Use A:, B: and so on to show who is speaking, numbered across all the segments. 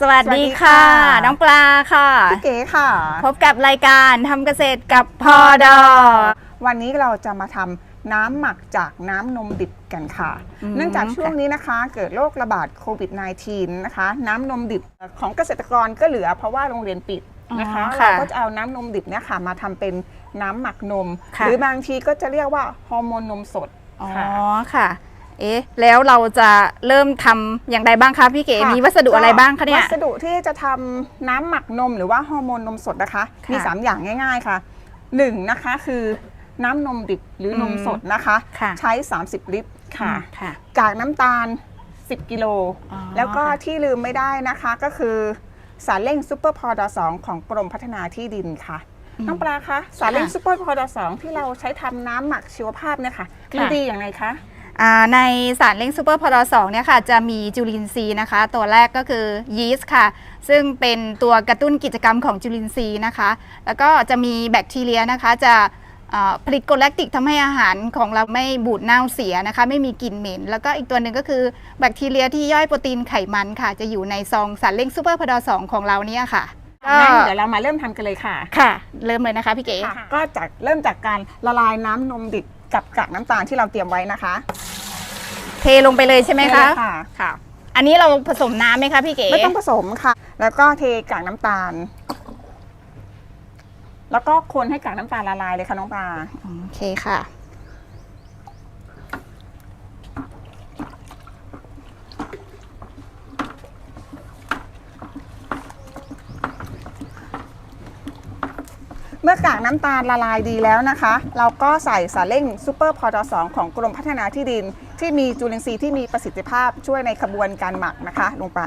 A: สวัสดีค่ะ
B: สวัสดีค่ะ
A: น้องปลาค่ะ
B: พี่เก๋ค่ะ
A: พบกับรายการทำเกษตรกับพอดอ
B: วันนี้เราจะมาทำน้ำหมักจากน้ำนมดิบกันค่ะ
A: อืม
B: เนื่องจากช่วงนี้นะคะ เกิดโรคระบาดโควิด -19 นะคะ น้ำนมดิบของเกษตรกรก็เหลือเพราะว่าโรงเรียนปิดนะคะ
A: อ๋อ
B: เรา
A: ค่ะ
B: ก็จะเอาน้ำนมดิบเนี่ยค่ะ มาทำเป็นน้ำหมักนม
A: ค่ะ
B: หรือบางทีก็จะเรียกว่าฮอร์โมนนมสด
A: อ๋อ
B: ค่ะ
A: ค่ะ เอ๊ะแล้วเราจะเริ่มทำอย่างไรบ้างคะพี่เก๋
B: ค่ะ
A: มีวัสดุอะไรบ้างคะเนี่ย
B: วัสดุที่จะทำน้ำหมักนมหรือว่าฮอร์โมนนมสดนะคะ
A: ค่ะ
B: มี 3 อย่างง่ายๆค่ะหนึ่งนะคะคือน้ำนมดิบหรืออนมสดนะคะ
A: ค่ะ
B: ใช้ 30 ลิตรค่ะ
A: อืมค่ะ
B: กากน้ำตาล 10 กิโล
A: อ๋อ
B: แล้วก็
A: ค่ะ
B: ที่ลืมไม่ได้นะคะก็คือสารเร่งซูเปอร์พอดสองของกรมพัฒนาที่ดินค่ะน้องปลาคะสารเร่งซูเปอร์พอดสองที่เราใช้ทำน้ำหมักชีวภาพเนี่ยค่ะมันดีอย่างไรคะ
A: อ่า ในสารเร่งซูเปอร์พอดอสองเนี่ยค่ะจะมีจุลินทรีย์นะคะ ตัวแรกก็คือยีสต์ค่ะ ซึ่งเป็นตัวกระตุ้นกิจกรรมของจุลินทรีย์นะคะ แล้วก็จะมีแบคทีเรียนะคะจะอ่าผลิตกรดแลคติกทำให้อาหารของเราไม่บูดเน่าเสียนะคะ ไม่มีกลิ่นเหม็น แล้วก็อีกตัวหนึ่งก็คือแบคทีเรียที่ย่อยโปรตีนไขมันค่ะ จะอยู่ในซองสารเร่งซูเปอร์พอดอสองของเราเนี่ยค่ะก็
B: งั้นเดี๋ยวเรามาเริ่มทำกันเลยค่ะ
A: ค่ะ เริ่มเลยนะคะพี่เก๋
B: ค่ะก็จากเริ่มจากการละลายน้ำนมดิบกับกากน้ำตาลที่เราเตรียมไว้นะคะ
A: เทลงไปเลยใช่ไหม
B: เท
A: คะ
B: เลยค่ะ
A: ค่ะ อันนี้เราผสมน้ำไหมคะพี่เก๋
B: ไม่ต้องผสมค่ะ แล้วก็เทกากน้ำตาล แล้วก็คนให้กากน้ำตาลละลายเลยค่ะน้องปลา
A: โอเคค่ะ
B: เมื่อกากน้ำตาลละลายดีแล้วนะคะ เราก็ใส่สารเร่งซูเปอร์พอดสองของกรมพัฒนาที่ดิน ที่มีจุลินทรีย์ที่มีประสิทธิภาพช่วยในขบวนการหมักนะคะ ลงไป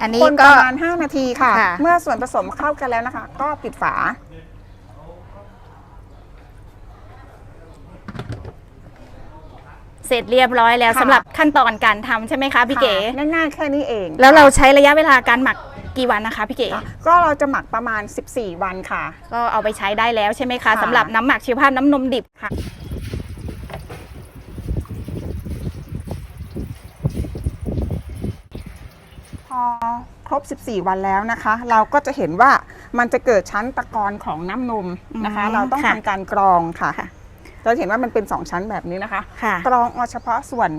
A: อันนี้
B: คนป
A: ก็
B: ระมาณ 5 นาทีค่ะ
A: ค่ะ
B: เมื่อส่วนผสมเข้ากันแล้วนะคะ ก็ปิดฝา
A: เสร็จเรียบร้อยแล้ว
B: ค่ะ
A: สำหรับขั้นตอนการทำใช่ไหมคะพี่เก๋
B: ค่ะง่ายๆแค่นี้เอง
A: แล้วเราใช้ระยะเวลาการหมัก กี่วันนะคะพี่เก๋
B: ค่ะก็เราจะหมักประมาณ 14 วันค่ะ
A: ก็เอาไปใช้ได้แล้วใช่ไหมคะ
B: ค่ะ
A: สำหรับน้ำหมักชีวภาพน้ำนมดิบ
B: ค่ะ พอครบ 14 วันแล้วนะคะ เราก็จะเห็นว่ามันจะเกิดชั้นตะกอนของน้ำนมนะคะ
A: อืม
B: เราต้อง
A: ค่ะ
B: ทำการกรองค่ะ
A: ค่ะ
B: เราจะเห็นว่ามันเป็น 2 ชั้นแบบนี้นะคะ
A: ค่ะ
B: กรองเอาเฉพาะส่วน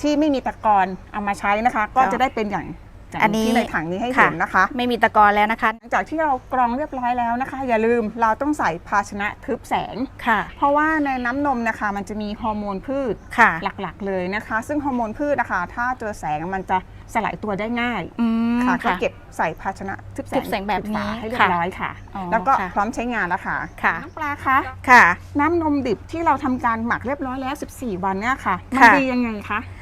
B: ที่ไม่มีตะกอนเอามาใช้นะคะ ก็
A: ค่ะ
B: จะได้เป็นอย่าง อย่าง
A: อันนี้
B: ที่ในถังนี้ให้
A: ค่ะ
B: เห็นนะคะ
A: ไม่มีตะกอนแล้วนะคะ
B: หลังจากที่เรากรองเรียบร้อยแล้วนะคะ อย่าลืมเราต้องใส่ภาชนะทึบแสง
A: ค่ะ
B: เพราะว่าในน้ำนมนะคะมันจะมีฮอร์โมนพืช
A: ค่ะ
B: หลักๆเลยนะคะ ซึ่งฮอร์โมนพืชนะคะถ้าเจอแสงมันจะสลายตัวได้ง่าย
A: อืม
B: ค่ะก็
A: ค่ะ
B: เก็บใส่ภาชนะทึบแส
A: ทึ
B: ง
A: บแสงแบบนี้
B: ปิดฝาให้เรีย
A: ค่ะ
B: บร้อยค่ะ
A: อ๋อ
B: แล้วก็
A: ค่ะ
B: พร้อมใช้งานแล้วค่ะ
A: ค่ะ
B: น้ำปลาคะ
A: ค่ะ
B: น้ำนมดิบที่เราทำการหมักเรียบร้อยแล้ว 14 วันเนี่ยค่ะ มัน
A: ค่ะ
B: ดียังไงคะ
A: อ่า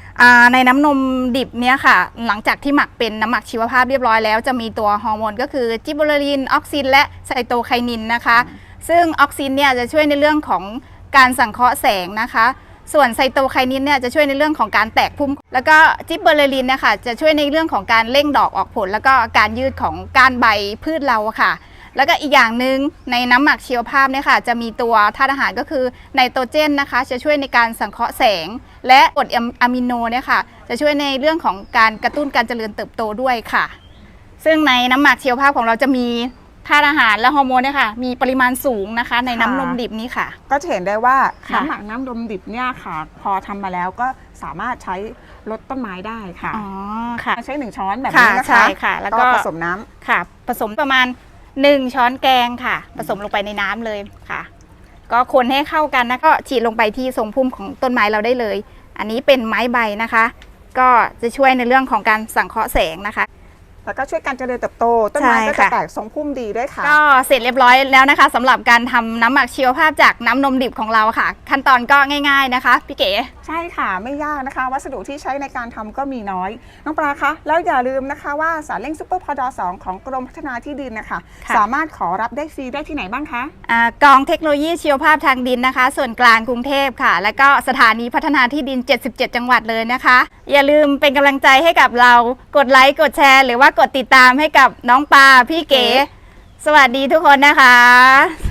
A: ในน้ำนมดิบเนี่ยค่ะ หลังจากที่หมักเป็นน้ำหมักชีวภาพเรียบร้อยแล้วจะมีตัวฮอร์โมนก็คือจิบเบอรีนออกซิน และไซโตไคนินนะคะ ซึ่งออกซินเนี่ยจะช่วยในเรื่องของการสังเคราะห์แสงนะคะ ส่วนไซโตไคนินเนี่ยจะช่วยในเรื่องของการแตกพุ่ม แล้วก็จิบเบอร์ลินเนี่ยค่ะจะช่วยในเรื่องของการเร่งดอกออกผล แล้วก็การยืดของก้านใบพืชเราค่ะ แล้วก็อีกอย่างหนึ่งในน้ำหมักชีวภาพเนี่ยค่ะ จะมีตัวธาตุอาหารก็คือไนโตรเจนนะคะ จะช่วยในการสังเคราะห์แสง และกรดอะมิโนเนี่ยค่ะ จะช่วยในเรื่องของการกระตุ้นการเจริญเติบโตด้วยค่ะ ซึ่งในน้ำหมักชีวภาพของเราจะมีธาตุอาหารและฮอร์โมนเนี่ยค่ะ มีปริมาณสูงนะคะ ในน้ำนมดิบนี้ค่ะ
B: ก็จะเห็นได้ว่า
A: ค่ะ
B: น้ำหมักน้ำนมดิบเนี่ยค่ะ พอทำมาแล้วก็สามารถใช้ลดต้นไม้ได้ค่ะ
A: อ๋อค่ะ
B: ใช้หนึ่งช้อนแบบ
A: ค่ะ
B: นี้นะคะ
A: ใช่ค่ะแล้วก็
B: ผสมน้ำ
A: ค่ะผสมประมาณ 1 ช้อนแกงค่ะ ผสมลงไปในน้ำเลยค่ะ ก็คนให้เข้ากันนะก็ฉีดลงไปที่ทรงพุ่มของต้นไม้เราได้เลย อันนี้เป็นไม้ใบนะคะ ก็จะช่วยในเรื่องของการสังเคราะห์แสงนะคะ
B: แล้วก็ช่วยการเจริญเติบโต ต้นไม้
A: ใช่
B: ก็จะ
A: ค่ะ
B: แตกทรงพุ่มดีด้วยค่ะ
A: ก็เสร็จเรียบร้อยแล้วนะคะสำหรับการทำน้ำหมักชีวภาพจากน้ำนมดิบของเราค่ะ ขั้นตอนก็ง่าย ๆนะคะพี่เก๋
B: ใช่ค่ะไม่ยากนะคะ วัสดุที่ใช้ในการทำก็มีน้อย น้องปลาคะแล้วอย่าลืมนะคะว่าสารเร่งซูเปอร์พอดสองของกรมพัฒนาที่ดินนะคะ
A: ค่ะ
B: สามารถขอรับได้ฟรีได้ที่ไหนบ้างคะ
A: อ่ากองเทคโนโลยีชีวภาพทางดินนะคะ ส่วนกลางกรุงเทพค่ะ แล้วก็สถานีพัฒนาที่ดิน 77 จังหวัดเลยนะคะ อย่าลืมเป็นกำลังใจให้กับเรากดไลค์กดแชร์หรือว่ากดติดตามให้กับน้องปลาพี่เก๋ สวัสดีทุกคนนะคะ